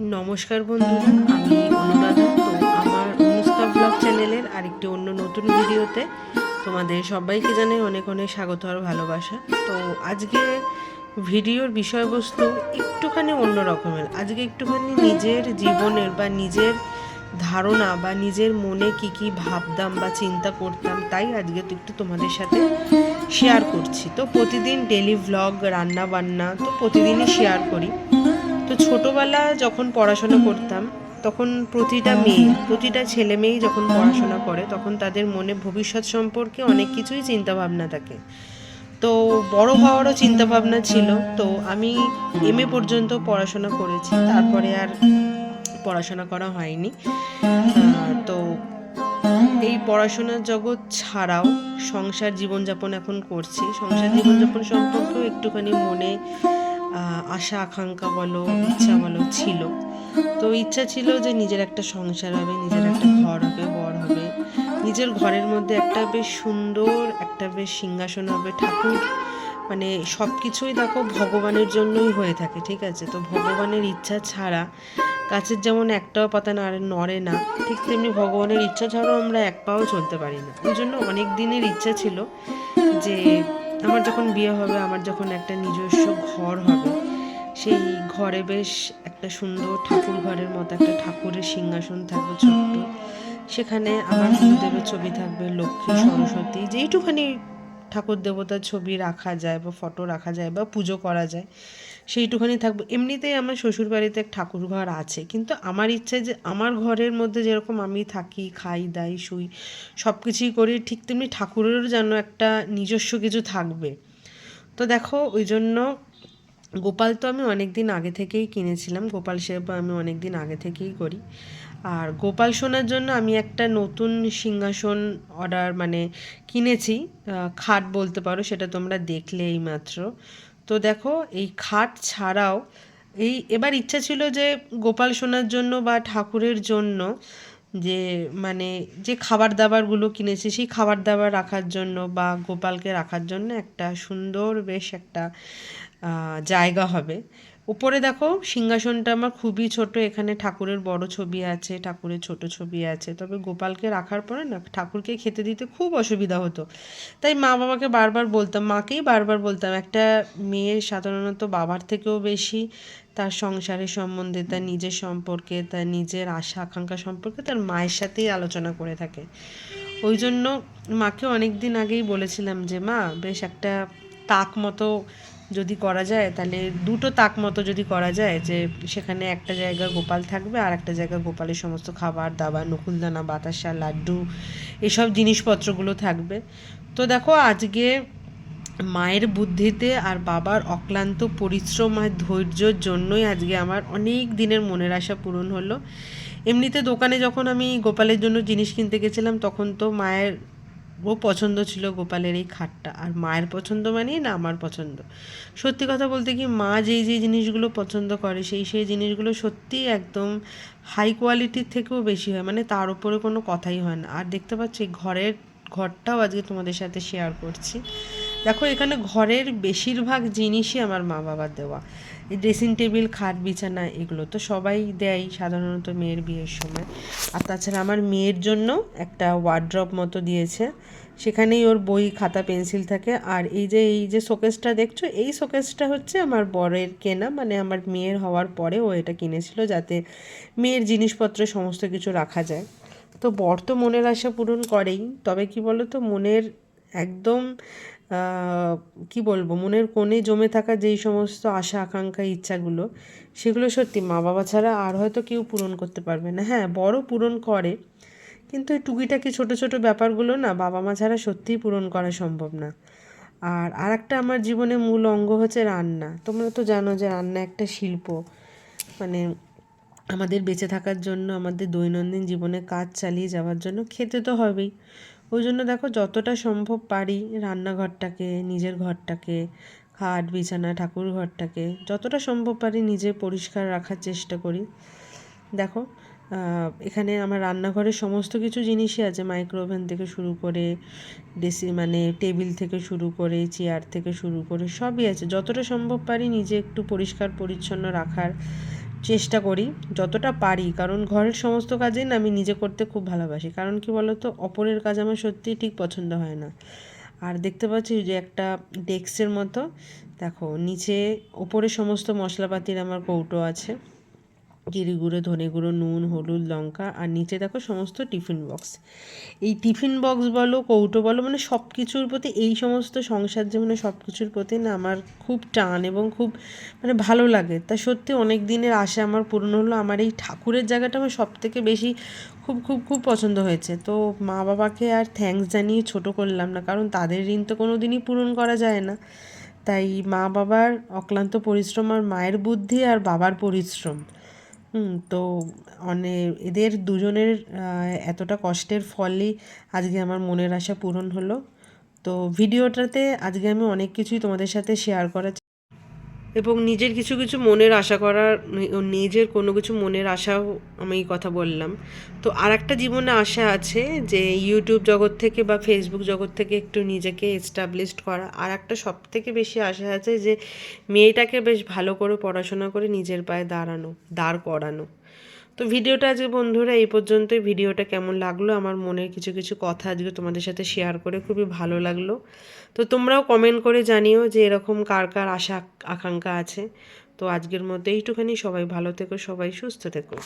নমস্কার বন্ধুরা আমি অনুরাধা। তো আমার অনুষ্কা ব্লগ চ্যানেলের আরেকটি অন্য নতুন ভিডিওতে তোমাদের সবাইকে জানাই অনেক অনেক স্বাগত আর ভালোবাসা। তো আজকে ভিডিওর বিষয়বস্তু একটুখানি অন্য রকমের। আজকে একটুখানি নিজের জীবনের বা নিজের ধারণা বা নিজের মনে কি কি ভাবতাম বা চিন্তা করতাম, তাই আজকে তো একটু তোমাদের সাথে শেয়ার করছি। তো প্রতিদিন ডেলি ভ্লগ রান্না বান্না তো প্রতিদিনই শেয়ার করি। তো ছোটোবেলা যখন পড়াশোনা করতাম, তখন প্রতিটা মেয়ে, প্রতিটা ছেলে মেয়েই যখন পড়াশোনা করে, তখন তাদের মনে ভবিষ্যৎ সম্পর্কে অনেক কিছুই চিন্তা ভাবনা থাকে। তো বড় হওয়ারও চিন্তা ভাবনা ছিল। তো আমি এম এ পর্যন্ত পড়াশোনা করেছি, তারপরে আর পড়াশোনা করা হয়নি। তো এই পড়াশোনার জগৎ ছাড়াও সংসার জীবনযাপন এখন করছি। সংসার জীবনযাপন সম্পর্কেও একটুখানি মনে আশা, আকাঙ্ক্ষা বলো, ইচ্ছা বলো, ছিল। তো ইচ্ছা ছিল যে নিজের একটা সংসার হবে, নিজের একটা ঘর হবে, বর হবে। নিজের ঘরের মধ্যে একটা বেশ সুন্দর, একটা বেশ সিংহাসন হবে, ঠাকুর। মানে সব কিছুই দেখো ভগবানের জন্যই হয়ে থাকে, ঠিক আছে? তো ভগবানের ইচ্ছা ছাড়া গাছের যেমন একটাও পাতা না নড়ে না, ঠিক তেমনি ভগবানের ইচ্ছা ছাড়াও আমরা এক পাও চলতে পারি না। ওই জন্য অনেক দিনের ইচ্ছা ছিল যে আমার যখন বিয়ে হবে, আমার যখন একটা নিজস্ব ঘর হবে সেই ঘরে বেশ একটা সুন্দর ঠাকুর ঘরের মতো একটা ঠাকুরের সিংহাসন থাকবে ছোট্ট। সেখানে আমার গুরুদেবের ছবি থাকবে লক্ষ্মী সরস্বতী। যেইটুখানি ঠাকুর দেবতার ছবি রাখা যায় বা ফটো রাখা যায় বা পুজো করা যায়, সেইটুখানি থাকব। এমনিতেই আমার শ্বশুর বাড়িতে এক ঠাকুর ঘর আছে, কিন্তু আমার ইচ্ছে যে আমার ঘরের মধ্যে যেরকম আমি থাকি, খাই, দাই, শুই সব কিছুই করি, ঠিক তেমনি ঠাকুরেরও যেন একটা নিজস্ব কিছু থাকবে। তো দেখো ওই জন্য গোপাল তো আমি অনেক দিন আগে থেকেই কিনেছিলাম। গোপাল সেবা আমি অনেক দিন আগে থেকেই করি। আর গোপাল সোনার জন্য আমি একটা নতুন সিংহাসন অর্ডার মানে কিনেছি খাট বলতে পারো, সেটা তোমরা দেখলে এই মাত্র। তো দেখো, এই খাট ছাড়াও এই এবার ইচ্ছা ছিল যে গোপাল সোনার জন্য বা ঠাকুরের জন্য যে মানে যে খাবার দাবারগুলো কিনেছি, সেই খাবার দাবার রাখার জন্য বা গোপালকে রাখার জন্য একটা সুন্দর বেশ একটা জায়গা হবে। উপরে দেখো, সিংহাসনটা আমার খুবই ছোট, এখানে ঠাকুরের বড় ছবি আছে, ঠাকুরের ছোট ছবি আছে। তবে গোপালকে রাখার পরে না, ঠাকুরকে খেতে দিতে খুব অসুবিধা হতো। তাই মা বাবাকে বারবার বলতাম, মাকেই বারবার বলতাম, একটা মেয়ের সাধারণত বাবার থেকেও বেশি তার সংসারের সম্বন্ধে, তার নিজের সম্পর্কে, তার নিজের আশা, আকাঙ্ক্ষা সম্পর্কে তার মায়ের সাথেই আলোচনা করে থাকে। ওই জন্য মাকে অনেক দিন আগেই বলেছিলাম যে, মা, বেশ একটা তাক মতো যদি করা যায়, তাহলে দুটো তাক মতো যদি করা যায় যে সেখানে একটা জায়গা গোপাল থাকবে আর একটা জায়গা গোপালের সমস্ত খাবার দাবার, নকুলদানা, বাতাসা, লাড্ডু, এসব জিনিসপত্রগুলো থাকবে। তো দেখো আজকে মায়ের বুদ্ধিতে আর বাবার অক্লান্ত পরিশ্রম আর ধৈর্যর জন্যই আজকে আমার অনেক দিনের মনের আশা পূরণ হলো। এমনিতে দোকানে যখন আমি গোপালের জন্য জিনিস কিনতে গেছিলাম, তখন তো মায়ের ও পছন্দ ছিল গোপালের এই খাটটা, আর মায়ের পছন্দ মানে না আমার পছন্দ। সত্যি কথা বলতে কি, মা যেই যেই জিনিসগুলো পছন্দ করে, সেই সেই জিনিসগুলো সত্যি একদম হাই কোয়ালিটির থেকেও বেশি হয় মানে তার উপরে কোনো কথাই হয় না। আর দেখতে পাচ্ছি, ঘরের ঘরটাও আজকে তোমাদের সাথে শেয়ার করছি। দেখো, এখানে ঘরের বেশিরভাগ জিনিসই আমার মা বাবার দেওয়া। এই ড্রেসিং টেবিল খাট, বিছানা, এগুলো তো সবাই দেয় সাধারণত মেয়ের বিয়ের সময়। আর তাছাড়া আমার মেয়ের জন্য একটা ওয়ার্ড্রপ মতো দিয়েছে। সেখানেই ওর বই, খাতা, পেন্সিল থাকে। আর এই যে এই যে শোকেসটা দেখছ, এই শোকেসটা হচ্ছে আমার বরের কেনা। মানে আমার মেয়ের হওয়ার পরে ও এটা কিনেছিল যাতে মেয়ের জিনিসপত্র সমস্ত কিছু রাখা যায়। তো বর তো মনের আশা পূরণ করেই। তবে কি বলো তো মনের একদম কি বলব, মনের কোণে জমে থাকা যেই সমস্ত আশা, আকাঙ্ক্ষা, ইচ্ছাগুলো, সেগুলো সত্যি মা বাবা ছাড়া আর হয়তো কেউ পূরণ করতে পারবে না। হ্যাঁ বড় পূরণ করে, কিন্তু এই টুকিটাকি ছোট ছোট ব্যাপারগুলো না বাবা মা ছাড়া সত্যিই পূরণ করা সম্ভব না। আর আর একটা আমার জীবনে মূল অঙ্গ হচ্ছে রান্না। তোমরা তো জানো যে রান্না একটা শিল্প। মানে আমাদের বেঁচে থাকার জন্য, আমাদের দৈনন্দিন জীবনে কাজ চালিয়ে যাওয়ার জন্য খেতে তো হবেই। ওই জন্য দেখো যতটা সম্ভব পারি রান্নাঘরটাকে, নিজের ঘরটাকে, খাট, বিছানা, ঠাকুর ঘরটাকে, যতটা সম্ভব পারি নিজে পরিষ্কার রাখার চেষ্টা করি। দেখো এখানে আমার রান্নাঘরের সমস্ত কিছু জিনিসই আছে মাইক্রোওভেন থেকে শুরু করে ডেসি মানে টেবিল থেকে শুরু করে চেয়ার থেকে শুরু করে সবই আছে। যতটা সম্ভব পারি নিজে একটু পরিষ্কার, পরিচ্ছন্ন রাখার চেষ্টা করি যতটা পারি। কারণ ঘরের সমস্ত কাজেই না আমি নিজে করতে খুব ভালোবাসি। কারণ কি বলতো? অপরের কাজ আমার সত্যিই ঠিক পছন্দ হয় না। আর দেখতে পাচ্ছি যে একটা ডেস্কের মতো, দেখো, নিচে ওপরে সমস্ত মশলাপাতির আমার কৌটো আছে। জিরে গুঁড়ো, ধনে গুঁড়ো, নুন, হলুদ, লঙ্কা আর নিচে দেখো সমস্ত টিফিন বক্স। এই টিফিন বক্স বলো, কৌটো বলো মানে সব কিছুর প্রতি, এই সমস্ত সংসার জীবনে সব কিছুর প্রতি না আমার খুব টান এবং খুব মানে ভালো লাগে। তা সত্যি অনেক দিনের আশা আমার পূর্ণ হলো, আমার এই ঠাকুরের জায়গাটা আমার সব থেকে বেশি খুব খুব খুব পছন্দ হয়েছে। তো মা বাবাকে আর থ্যাঙ্কস জানিয়ে ছোট করলাম না, কারণ তাদের ঋণ তো কোনো দিনই পূরণ করা যায় না। তাই মা বাবার অক্লান্ত পরিশ্রম, আর মায়ের বুদ্ধি আর বাবার পরিশ্রম। হুম, তো অনেক এদের দুজনের এতটা কষ্টের ফলই আজকে আমার মনের আশা পূরণ হলো। তো ভিডিওটাতে আজকে আমি অনেক কিছুই তোমাদের সাথে শেয়ার করার এবং নিজের কিছু কিছু মনের আশা করার, নিজের কোনো কিছু মনের আশাও আমি এই কথা বললাম। তো আর একটা জীবনে আশা আছে যে ইউটিউব জগৎ থেকে বা ফেসবুক জগৎ থেকে একটু নিজেকে এস্টাবলিশড করা। আর একটা সব থেকে বেশি আশা আছে যে মেয়েটাকে বেশ ভালো করে পড়াশোনা করে নিজের পায়ে দাঁড়ানো, দাঁড় করানো। তো ভিডিওটা আজকে বন্ধুরা, এই পর্যন্তই। ভিডিওটা কেমন লাগল? আমার মনের কিছু কিছু কথা আজকে তোমাদের সাথে শেয়ার করে খুবই ভালো লাগল। তো তোমরাও কমেন্ট করে জানিও যে এরকম কার কার আশা, আকাঙ্ক্ষা আছে। তো আজকের মধ্যে এইটুখানি। সবাই ভালো থেকো, সবাই সুস্থ থেকো।